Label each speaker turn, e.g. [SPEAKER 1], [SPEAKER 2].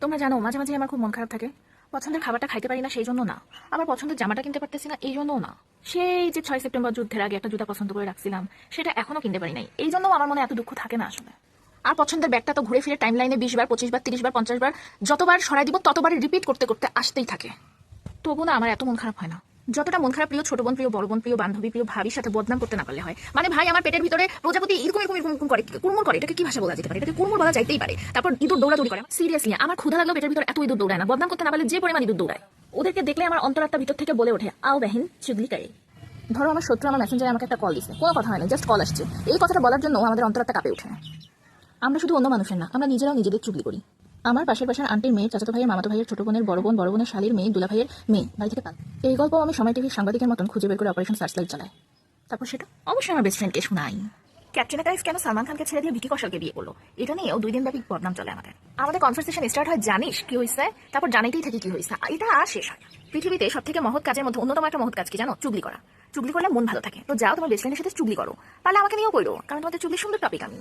[SPEAKER 1] তোমরা জানো, মাঝে মাঝে আমার খুব মন খারাপ থাকে। পছন্দের খাবারটা খাইতে পারি না, সেই জন্য না। আমার পছন্দের জামাটা কিনতে পারতেছি না, এই জন্যও না। সেই যে ছয় সেপ্টেম্বর যুদ্ধের আগে একটা জুতা পছন্দ করে রাখছিলাম, সেটা এখনও কিনতে পারি নাই। এই জন্য আমার মনে এত দুঃখ থাকে না আসলে। আর পছন্দের ব্যাগটা তো ঘুরে ফিরে টাইম লাইনে বিশ বার, পঁচিশ বার, তিরিশ বার, পঞ্চাশ বার, যতবার সরাই দিব ততবার রিপিট করতে করতে আসতেই থাকে। তবু না আমার এত মন খারাপ হয় না। যতটা মন খারাপ প্রিয়, ছোট বোন প্রিয়, বড় বোন প্রিয়, বান্ধবী প্রিয়, ভাবির সাথে বদনাম করতে না পারলে হয়। মানে ভাই, আমার পেটের ভিতরে প্রজাপতি এরকম এরকম এরকম করে, কুড়মুড় করে। এটাকে কি ভাষা বলা যেতে পারে? এটাকে কুড়মুড় বলা যাইতেই পারে। তারপর ইঁদুর দৌড়াদৌড়ি করে। সিরিয়াসলি আমার ক্ষুধা লাগল পেটের ভিতরে এত ইঁদুর দৌড়ায় না। বদনাম করতে না পারলে যে পরিমাণ ইঁদুর দৌড়ায়। ওদেরকে দেখলে আমার অন্তরাত্মা ভিতর থেকে বলে ওঠে, আও বেহিন, চুগলি করে। ধরো আমার শত্রু আমার মেসেঞ্জারে আমাকে একটা কল দিছে। কোনো কথা হয় না জাস্ট কল আসছে। এই কথাটা বলার জন্য আমাদের অন্তরাত্মা কাঁপে ওঠে আমরা শুধু অন্য মানুষের না, আমরা নিজেরাও নিজেদের চুগলি করি। আমার পাশের পাশের আন্টির মেয়ে, চাচাতো ভাইয়ের মামাতো ভাইয়ের ছোট বোনের, বড় বোন, বড় বোনের শালীর মেয়ে, দুলা ভাইয়ের মেয়ে, বাড়ি থেকে পাল এই গল্প আমি সময় টিভির সাংবাদিকের মতন খুঁজে বের করে অপারেশন সার্চলাইট চালাই। তারপর সেটা? অবশ্যই আমার বেস্ট ফ্রেন্ডকে শোনাই ক্যাটরিনা কাইফ কেন সালমান খানকে ছেড়ে দিয়ে ভিকি কৌশলকে বিয়ে করল? এটা নিয়েও দুই দিন ব্যাপী বদনাম চলে আমাদের। আমাদের কনভারসেশন স্টার্ট হয়, জানিস কি হয়েছে তারপর জানাইতেই থাকি কি হয়েছে এটা আর শেষ হয় পৃথিবীতে সব থেকে মহৎ কাজের মধ্যে অন্যতম একটা মহৎ কাজ কি জানো? চুগলি করা। চুগলি করলে মন ভালো থাকে। তো যাও তোমার বেস্ট ফ্রেন্ডের সাথে চুগলি করো। পারলে আমাকে নিয়েও করো কারণ তোমাদের চুগলি সুন্দর টপিক আমি।